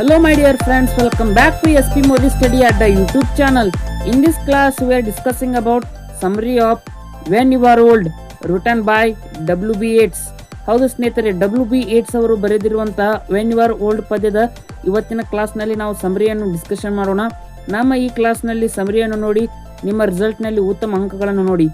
Hello my dear friends, welcome back to SP Modi Study at the YouTube channel. In this class we are discussing about summary of When You Are Old written by W.B. Yeats. ಹೌದು ಸ್ನೇಹಿತರೆ W B eights ಅವರು ಬರೆದಿರುವಂತಹ when you are old ಪದ್ಯದ ಇವತ್ತಿನ ಕ್ಲಾಸ್ನಲ್ಲಿ ನಾವು ಸಮರಿಯನ್ನು discussion ಮಾಡೋಣ ನಮ್ಮ ಈ ಕ್ಲಾಸ್ನಲ್ಲಿ ಸಮರಿಯನ್ನು ನೋಡಿ ನಿಮ್ಮ ರಿಸಲ್ಟ್ನಲ್ಲಿ ಉತ್ತಮ ಅಂಕಗಳನ್ನು ನೋಡಿ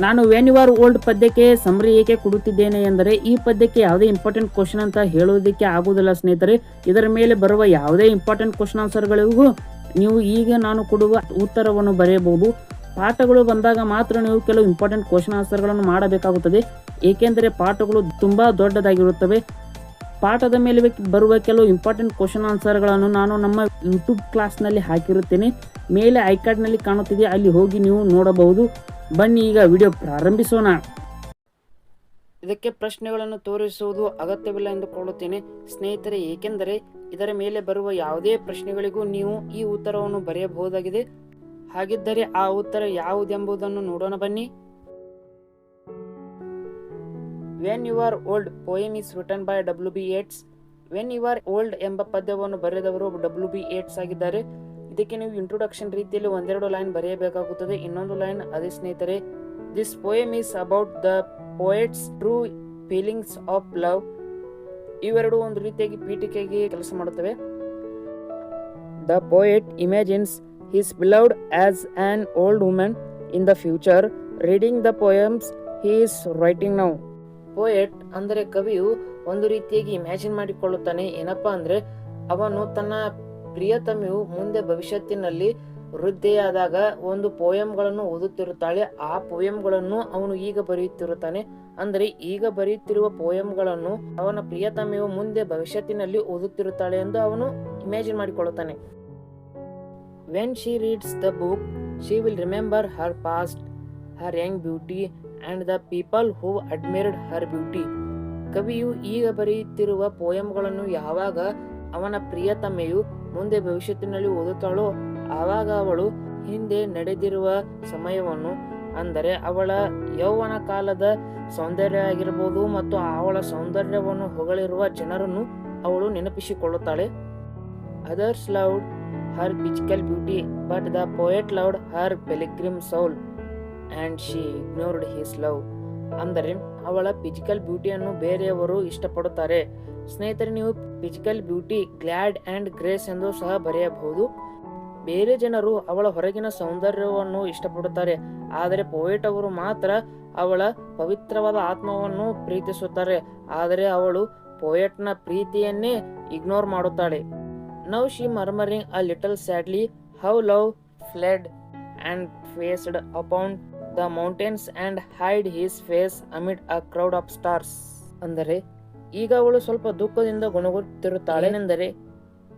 ನಾನು ವೆನ್ ಯು ಓಲ್ಡ್ ಪದ್ಯಕ್ಕೆ ಸಮರಿ ಏಕೆ ಕೊಡುತ್ತಿದ್ದೇನೆ ಎಂದರೆ, ಈ ಪದ್ಯಕ್ಕೆ ಯಾವುದೇ ಇಂಪಾರ್ಟೆಂಟ್ ಕ್ವಶನ್ ಅಂತ ಹೇಳೋದಕ್ಕೆ ಆಗುವುದಿಲ್ಲ ಸ್ನೇಹಿತರೆ. ಇದರ ಮೇಲೆ ಬರುವ ಯಾವುದೇ ಇಂಪಾರ್ಟೆಂಟ್ ಕ್ವಶನ್ ಆನ್ಸರ್ಗಳಿಗೂ ನೀವು ಈಗ ನಾನು ಕೊಡುವ ಉತ್ತರವನ್ನು ಬರೆಯಬಹುದು. ಪಾಠಗಳು ಬಂದಾಗ ಮಾತ್ರ ನೀವು ಕೆಲವು ಇಂಪಾರ್ಟೆಂಟ್ ಕ್ವಶನ್ ಆನ್ಸರ್ಗಳನ್ನು ಮಾಡಬೇಕಾಗುತ್ತದೆ. ಏಕೆಂದರೆ ಪಾಠಗಳು ತುಂಬಾ ದೊಡ್ಡದಾಗಿರುತ್ತವೆ. ಪಾಠದ ಮೇಲೆ ಬರುವ ಕೆಲವು ಇಂಪಾರ್ಟೆಂಟ್ ಕ್ವಶನ್ ಆನ್ಸರ್ಗಳನ್ನು ನಾನು ನಮ್ಮ ಯೂಟ್ಯೂಬ್ ಕ್ಲಾಸ್ನಲ್ಲಿ ಹಾಕಿರುತ್ತೇನೆ. ಮೇಲೆ ಐಕಾರ್ಡ್ನಲ್ಲಿ ಕಾಣುತ್ತಿದೆ. ಅಲ್ಲಿ ಹೋಗಿ ನೀವು ನೋಡಬಹುದು. ಬನ್ನಿ, ಈಗ ವಿಡಿಯೋ ಪ್ರಾರಂಭಿಸೋಣ. ಇದಕ್ಕೆ ಪ್ರಶ್ನೆಗಳನ್ನು ತೋರಿಸುವುದು ಅಗತ್ಯವಿಲ್ಲ ಎಂದುಕೊಳ್ಳುತ್ತೇನೆ. ಸ್ನೇಹಿತರೆ, ಏಕೆಂದರೆ ಇದರ ಮೇಲೆ ಬರುವ ಯಾವುದೇ ಪ್ರಶ್ನೆಗಳಿಗೂ ನೀವು ಈ ಉತ್ತರವನ್ನು ಬರೆಯಬಹುದಾಗಿದೆ. ಹಾಗಿದ್ದರೆ ಆ ಉತ್ತರ ಯಾವುದೆಂಬುದನ್ನು ನೋಡೋಣ ಬನ್ನಿ. When you are old poem is written by W B Yeats when you are old ಎಂಬ ಪದ್ಯವನ್ನು ಬರೆದವರು ಡಬ್ಲ್ಯೂ ಬಿ ಏಟ್ಸ್ ಆಗಿದ್ದಾರೆ. ಇದಕ್ಕೆ ನೀವು ಇಂಟ್ರೊಡಕ್ಷನ್ ರೀತಿಯಲ್ಲಿ ಒಂದೆರಡು ಲೈನ್ ಬರೆಯಬೇಕಾಗುತ್ತದೆ. ಇನ್ನೊಂದು ಲೈನ್ ಅದೇ ಸ್ನೇಹಿತರೆ this poem is about the poet's true feelings of love ಇವೆರಡು ಒಂದು ರೀತಿಯಾಗಿ ಪೀಠಿಕೆಗೆ ಕೆಲಸ ಮಾಡುತ್ತವೆ. The poet imagines his beloved as an old woman in the future reading the poems he's writing now poet ಅಂದರೆ ಕವಿಯು ಒಂದು ರೀತಿಯಾಗಿ ಇಮ್ಯಾಜಿನ್ ಮಾಡಿಕೊಳ್ಳುತ್ತಾನೆ. ಏನಪ್ಪಾ ಅಂದ್ರೆ, ಅವನು ತನ್ನ ಪ್ರಿಯತಮೆಯು ಮುಂದೆ ಭವಿಷ್ಯತ್ತಿನಲ್ಲಿ ವೃದ್ಧೆಯಾದಾಗ ಒಂದು ಪೋಯಂಗಳನ್ನು ಓದುತ್ತಿರುತ್ತಾಳೆ. ಆ ಪೋಯಂಗಳನ್ನು ಅವನು ಈಗ ಬರೆಯುತ್ತಿರುತ್ತಾನೆ. ಅಂದರೆ ಈಗ ಬರೆಯುತ್ತಿರುವ ಪೋಯಂಗಳನ್ನು ಅವನ ಪ್ರಿಯತಮೆಯು ಮುಂದೆ ಭವಿಷ್ಯತ್ತಿನಲ್ಲಿ ಓದುತ್ತಿರುತ್ತಾಳೆ ಎಂದು ಅವನು imagine ಮಾಡಿಕೊಳ್ಳುತ್ತಾನೆ. When she reads the book she will remember her past her young beauty and the people who admired her beauty ಕವಿಯು ಈಗ ಬರೆಯುತ್ತಿರುವ ಪೋಯಂಗಳನ್ನು ಯಾವಾಗ ಅವನ ಪ್ರಿಯತಮೆಯು ಮುಂದೆ ಭವಿಷ್ಯತ್ತಿನಲ್ಲಿ ಓದುತ್ತಾಳೋ? ಆವಾಗ ಅವಳು ಹಿಂದೆ ನಡೆದಿರುವ ಸಮಯವನ್ನು ಅಂದರೆ ಅವಳ ಯೌವನ ಕಾಲದ ಸೌಂದರ್ಯ ಆಗಿರಬಹುದು ಮತ್ತು ಅವಳ ಸೌಂದರ್ಯವನ್ನು ಹೊಗಳಿರುವ ಜನರನ್ನು ಅವಳು ನೆನಪಿಸಿಕೊಳ್ಳುತ್ತಾಳೆ. Others loved her physical beauty but the poet loved her pilgrim soul and she ignored his love ಅಂದರೆ ಅವಳ ಫಿಸಿಕಲ್ ಬ್ಯೂಟಿಯನ್ನು ಬೇರೆಯವರು ಇಷ್ಟಪಡುತ್ತಾರೆ. ಸ್ನೇಹಿತರೆ, ನೀವು physical beauty glad and grace ಎಂದು ಸಹ ಬರೆಯಬಹುದು. ಬೇರೆ ಜನರು ಅವಳ ಹೊರಗಿನ ಸೌಂದರ್ಯವನ್ನು ಇಷ್ಟಪಡುತ್ತಾರೆ. ಆದರೆ ಪೋಯೆಟ್ ಅವರು ಮಾತ್ರ ಅವಳ ಪವಿತ್ರವಾದ ಆತ್ಮವನ್ನು ಪ್ರೀತಿಸುತ್ತಾರೆ. ಆದರೆ ಅವಳು ಪೋಯೆಟ್ನ ಪ್ರೀತಿಯನ್ನೇ ಇಗ್ನೋರ್ ಮಾಡುತ್ತಾಳೆ. Now she murmuring a little sadly how love fled and faced upon the mountains and hide his face amid a crowd of stars ಅಂದರೆ ಈಗ ಅವಳು ಸ್ವಲ್ಪ ದುಃಖದಿಂದ ಗುಣಗುತ್ತಿರುತ್ತಾಳೆ. ಏನೆಂದರೆ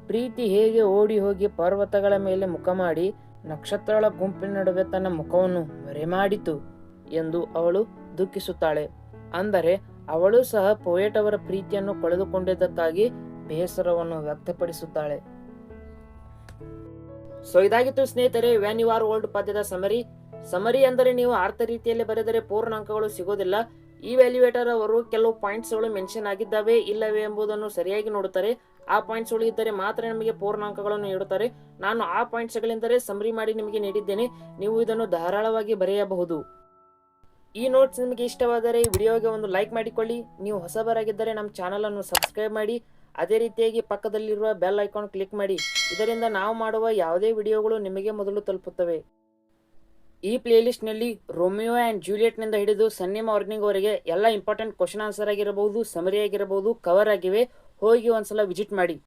ಪ್ರೀತಿ ಹೇಗೆ ಓಡಿ ಹೋಗಿ ಪರ್ವತಗಳ ಮೇಲೆ ಮುಖ ಮಾಡಿ ನಕ್ಷತ್ರಗಳ ಗುಂಪಿನ ನಡುವೆ ತನ್ನ ಮುಖವನ್ನು ಮರೆಮಾಡಿತು ಎಂದು ಅವಳು ದುಃಖಿಸುತ್ತಾಳೆ. ಅಂದರೆ ಅವಳು ಸಹ ಪೋಯೆಟ್ ಅವರ ಪ್ರೀತಿಯನ್ನು ಕಳೆದುಕೊಂಡಿದ್ದಕ್ಕಾಗಿ ಬೇಸರವನ್ನು ವ್ಯಕ್ತಪಡಿಸುತ್ತಾಳೆ. ಸೊ ಇದಾಗಿತ್ತು ಸ್ನೇಹಿತರೆ ವ್ಯಾನ್ ಯು ಆರ್ ಓಲ್ಡ್ ಪದ್ಯದ ಸಮರಿ ಸಮರಿ ಅಂದರೆ ನೀವು ಆರ್ಥ ರೀತಿಯಲ್ಲಿ ಬರೆದರೆ ಪೂರ್ಣ ಅಂಕಗಳು ಸಿಗೋದಿಲ್ಲ. ಈ ವ್ಯಾಲ್ಯೂಯೇಟರ್ ಅವರು ಕೆಲವು ಪಾಯಿಂಟ್ಸ್ಗಳು ಮೆನ್ಷನ್ ಆಗಿದ್ದಾವೆ, ಇಲ್ಲವೇ ಎಂಬುದನ್ನು ಸರಿಯಾಗಿ ನೋಡುತ್ತಾರೆ. ಆ ಪಾಯಿಂಟ್ಸ್ಗಳು ಇದ್ದರೆ ಮಾತ್ರ ನಿಮಗೆ ಪೂರ್ಣಾಂಕಗಳನ್ನು ನೀಡುತ್ತಾರೆ. ನಾನು ಆ ಪಾಯಿಂಟ್ಸ್ ಗಳಿಂದರೆ ಸಮರಿ ಮಾಡಿ ನಿಮಗೆ ನೀಡಿದ್ದೇನೆ. ನೀವು ಇದನ್ನು ಧಾರಾಳವಾಗಿ ಬರೆಯಬಹುದು. ಈ ನೋಟ್ಸ್ ನಿಮಗೆ ಇಷ್ಟವಾದರೆ ಈ ವಿಡಿಯೋಗೆ ಒಂದು ಲೈಕ್ ಮಾಡಿಕೊಳ್ಳಿ. ನೀವು ಹೊಸಬರಾಗಿದ್ದರೆ ನಮ್ಮ ಚಾನಲನ್ನು ಸಬ್ಸ್ಕ್ರೈಬ್ ಮಾಡಿ. ಅದೇ ರೀತಿಯಾಗಿ ಪಕ್ಕದಲ್ಲಿರುವ ಬೆಲ್ ಐಕಾನ್ ಕ್ಲಿಕ್ ಮಾಡಿ. ಇದರಿಂದ ನಾವು ಮಾಡುವ ಯಾವುದೇ ವಿಡಿಯೋಗಳು ನಿಮಗೆ ಮೊದಲು ತಲುಪುತ್ತವೆ. ಈ ಪ್ಲೇಲಿಸ್ಟ್ನಲ್ಲಿ ರೋಮಿಯೋ ಆ್ಯಂಡ್ ಜೂಲಿಯೆಟ್ನಿಂದ ಹಿಡಿದು ಸನ್ನಿ ಮಾರ್ನಿಂಗ್ ವರೆಗೆ ಎಲ್ಲ ಇಂಪಾರ್ಟೆಂಟ್ ಕ್ವಶನ್ ಆನ್ಸರ್ ಆಗಿರಬಹುದು ಸಮರಿ ಆಗಿರಬಹುದು, ಕವರ್ ಆಗಿವೆ, ಹೋಗಿ ಒಂದ್ಸಲ ವಿಸಿಟ್ ಮಾಡಿ.